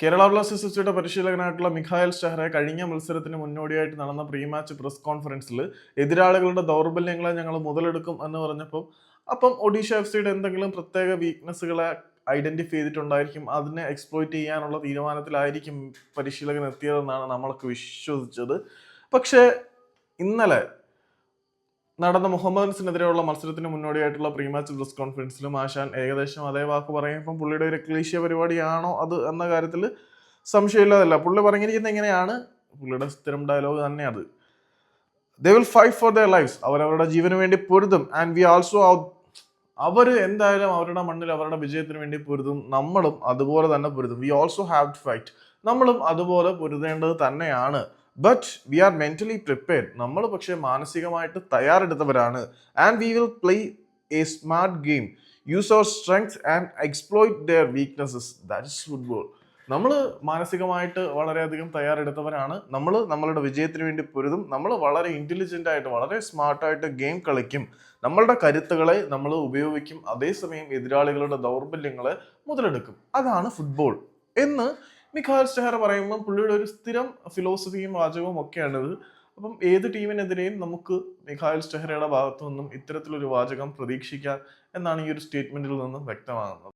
Kerala Blasters എഫ്സിയുടെ പരിശീലകനായിട്ടുള്ള Mikael ഷെഹ്റെ കഴിഞ്ഞ മത്സരത്തിന് മുന്നോടിയായിട്ട് നടന്ന പ്രീ മാച്ച് പ്രസ് കോൺഫറൻസിൽ എതിരാളികളുടെ ദൗർബല്യങ്ങളെ ഞങ്ങൾ മുതലെടുക്കും എന്ന് പറഞ്ഞപ്പോൾ അപ്പം ഒഡീഷ എഫ് സിയുടെ എന്തെങ്കിലും പ്രത്യേക വീക്ക്നെസ്സുകളെ ഐഡന്റിഫൈ ചെയ്തിട്ടുണ്ടായിരിക്കും? അതിനെ എക്സ്പ്ലോയിറ്റ് ചെയ്യാനുള്ള തീരുമാനത്തിലായിരിക്കും പരിശീലകൻ എത്തിയതെന്നാണ് നമ്മളൊക്കെ വിശ്വസിച്ചത്. പക്ഷേ ഇന്നലെ നടന്ന മുഹമ്മദൻസിനെതിരെയുള്ള മത്സരത്തിന് മുന്നോടിയായിട്ടുള്ള പ്രീ മാച്ച് പ്രസ് കോൺഫറൻസിലും ആശാൻ ഏകദേശം അതേ വാക്ക് പറയുമ്പം പുള്ളിയുടെ ഒരു ക്ലീശിയ പരിപാടിയാണോ അത് എന്ന കാര്യത്തിൽ സംശയമില്ലാതല്ല. പുള്ളി പറഞ്ഞിരിക്കുന്നത് എങ്ങനെയാണ്? പുള്ളിയുടെ സ്ഥിരം ഡയലോഗ് തന്നെയാണ് they will fight for their lifes അവരവരുടെ ജീവന് വേണ്ടി പൊരുതും. ആൻഡ് വി ആൾസോ അവർ എന്തായാലും അവരുടെ മണ്ണിൽ അവരുടെ വിജയത്തിന് വേണ്ടി പൊരുതും. നമ്മളും അതുപോലെ തന്നെ പൊരുതും. We also have to fight നമ്മളും അതുപോലെ പൊരുതേണ്ടത് തന്നെയാണ്. But we are mentally prepared നമ്മൾ പക്ഷേ മാനസികമായിട്ട് തയ്യാറെടുത്തവരാണ്. And we will play a smart game use our strength and exploit their weaknesses that is football നമ്മൾ മാനസികമായിട്ട് വളരെയധികം തയ്യാറെടുത്തവരാണ്. നമ്മൾ നമ്മളുടെ വിജയത്തിന് വേണ്ടി പൊരുതും. നമ്മൾ വളരെ ഇന്റലിജന്റ് ആയിട്ട് വളരെ സ്മാർട്ടായിട്ട് ഗെയിം കളിക്കും. നമ്മളുടെ കരുത്തുകളെ നമ്മൾ ഉപയോഗിക്കും. അതേസമയം എതിരാളികളുടെ ദൗർബല്യങ്ങളെ മുതലെടുക്കും. അതാണ് ഫുട്ബോൾ എന്ന് മിഖാൽ സ്റ്റെഹർ പറയുമ്പോൾ പുള്ളിയുടെ ഒരു സ്ഥിരം ഫിലോസഫിയും വാചകവും ഒക്കെയാണിത്. അപ്പം ഏത് ടീമിനെതിരെയും നമുക്ക് മിഖായൽ സ്റ്റെഹറയുടെ ഭാഗത്തു നിന്നും ഇത്തരത്തിലൊരു വാചകം പ്രതീക്ഷിക്കാം എന്നാണ് ഈ ഒരു സ്റ്റേറ്റ്മെന്റിൽ നിന്നും വ്യക്തമാകുന്നത്.